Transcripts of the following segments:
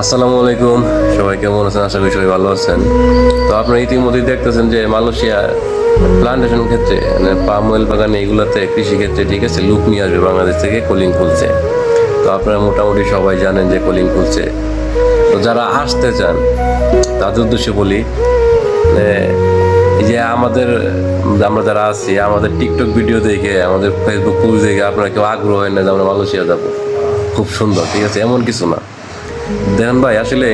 আসসালামু আলাইকুম। সবাই কেমন আছেন? আশা করি সবাই ভালো আছেন। তো আপনারা ইতিমধ্যেই দেখতেছেন যে মালয়েশিয়া প্লান্টেশন ক্ষেত্রে মানে পাম অয়েল বাগানে এগুলোতে কৃষি ক্ষেত্রে, ঠিক আছে, লুক নিয়ে আসবে বাংলাদেশ থেকে কলিং খুলছে। তো আপনারা মোটামুটি সবাই জানেন যে কলিং খুলছে। তো যারা আসতে চান, তাদের উদ্দেশ্যে বলি যে এই যে আমাদের, আমরা যারা আছি, আমাদের টিকটক ভিডিও দেখে, আমাদের ফেসবুক পেজ দেখে আপনারা কেউ আগ্রহ হয় না যে আমরা মালয়েশিয়া যাব। খুব সুন্দর, ঠিক আছে, এমন কিছু না। দেখেন ভাই, আসলে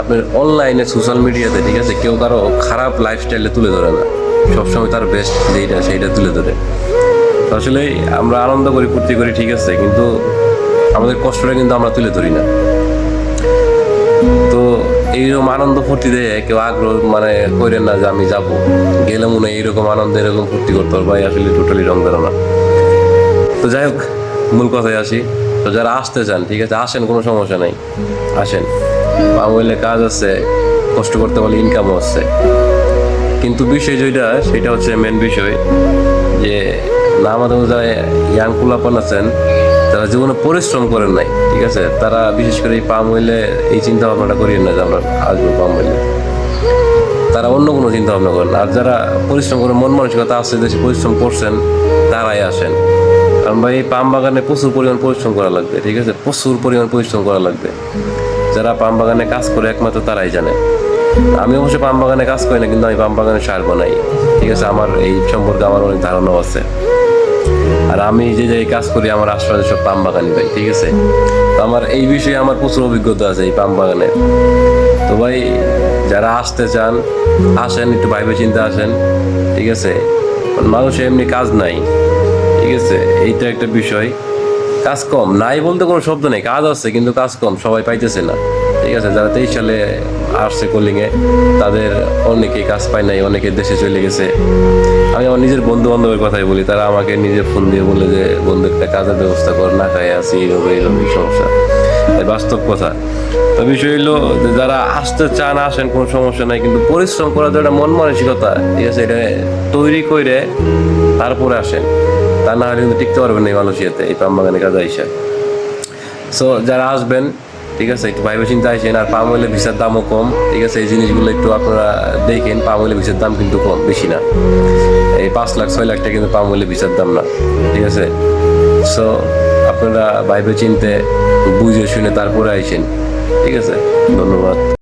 আপনার অনলাইনে সোশ্যাল মিডিয়াতে ঠিক আছে, কেউ কারও খারাপ লাইফস্টাইলে তুলে ধরে না। সবসময় তার বেস্ট যেইটা, সেইটা তুলে ধরে। আসলে আমরা আনন্দ করি, ফুর্তি করি, ঠিক আছে, কিন্তু আমাদের কষ্টটা কিন্তু আমরা তুলে ধরি না। তো এইরকম আনন্দ ফুর্তি দেয় কেউ আগ্রহ মানে করেন না যে আমি যাব। গেলে মনে হয় এইরকম আনন্দ, এরকম ফুর্তি করতে পারব। আসলে টোটালি রং না তো যাই হোক মূল কথায় আসি। তো যারা আসতে চান, ঠিক আছে, আসেন, কোনো সমস্যা নাই। আসেন। পামোয়েলে কাজ আছে, কষ্ট করতে পারলে ইনকামও আছে। কিন্তু বিষয় যেটা, সেটা হচ্ছে মেন বিষয় যে না আমাদের যারা ইয়াং পোলাপান আছেন, তারা জীবনে পরিশ্রম করেন নাই, ঠিক আছে? তারা বিশেষ করে এই পাম হইলে এই চিন্তা ভাবনাটা করিয়েন না যে আমরা আসব পাম অয়েলে তারা অন্য কোনো চিন্তা ভাবনা করেন আর যারা পরিশ্রম করে মন মানসিকতা আছে দেশে পরিশ্রম করছেন, তারাই আসেন। কারণ ভাই পাম বাগানে প্রচুর পরিমাণ পরিশ্রম করা লাগবে, ঠিক আছে? প্রচুর পরিমাণ পরিশ্রম করা লাগবে। যারা পাম বাগানে কাজ করে, একমাত্র তারাই জানে। আমি অবশ্য পাম বাগানে কাজ করি না, কিন্তু আমি পাম বাগানে সার বানাই। ঠিক আছে? আমার এই সম্পর্কে আমার অনেক ধারণাও আছে। আর আমি যে যে কাজ করি, আমার আশপাশে সব পাম বাগানি ভাই, ঠিক আছে? তো আমার এই বিষয়ে আমার প্রচুর অভিজ্ঞতা আছে এই পাম বাগানের তো ভাই, যারা আসতে চান, আসেন, একটু ভাইবে চিন্তা আসেন, ঠিক আছে? মানুষের এমনি কাজ নাই। ঠিক আছে, এইটা একটা বিষয়। কাজ কম, নাই বলতে কোনো শব্দ নেই, কাজ আছে, কিন্তু কাজ কম, সবাই পাইতেছে না। ঠিক আছে, যারা তেইশ সালে আসছে কলিংয়ে, তাদের অনেকেই কাজ পায় নাই, অনেকে দেশে চলে গেছে। আমি আমার নিজের বন্ধু বান্ধবের কথাই বলি, তারা আমাকে নিজে ফোন দিয়ে বলে যে, বন্ধু, একটা কাজের ব্যবস্থা কর, না খাই আছি এইভাবে এইভাবে সমস্যা। তাই বাস্তব কথা। তো বিষয় হলো যে, যারা আসতে চান, আসেন, কোনো সমস্যা নাই, কিন্তু পরিশ্রম করার যে একটা মন মানসিকতা, ঠিক আছে, এটা তৈরি করে তারপরে আসেন। তা না হলে কিন্তু টিকতে পারবেন না এই মালয়েশিয়াতে, এই পাম বাগানে কাজে আইসা। সো যারা আসবেন, ঠিক আছে, একটু ভাইবে চিন্তা আসেন আর পাম অয়েলের ভিসার দামও কম, ঠিক আছে, এই জিনিসগুলো একটু আপনারা দেখেন পাম অয়েলের ভিসার দাম কিন্তু কম, বেশি না। এই পাঁচ লাখ, ছয় লাখ টাকা কিন্তু পাম অয়েলের ভিসার দাম না, ঠিক আছে? সো আপনারা ভাইবে চিনতে, বুঝে শুনে তারপরে আইসেন, ঠিক আছে? ধন্যবাদ।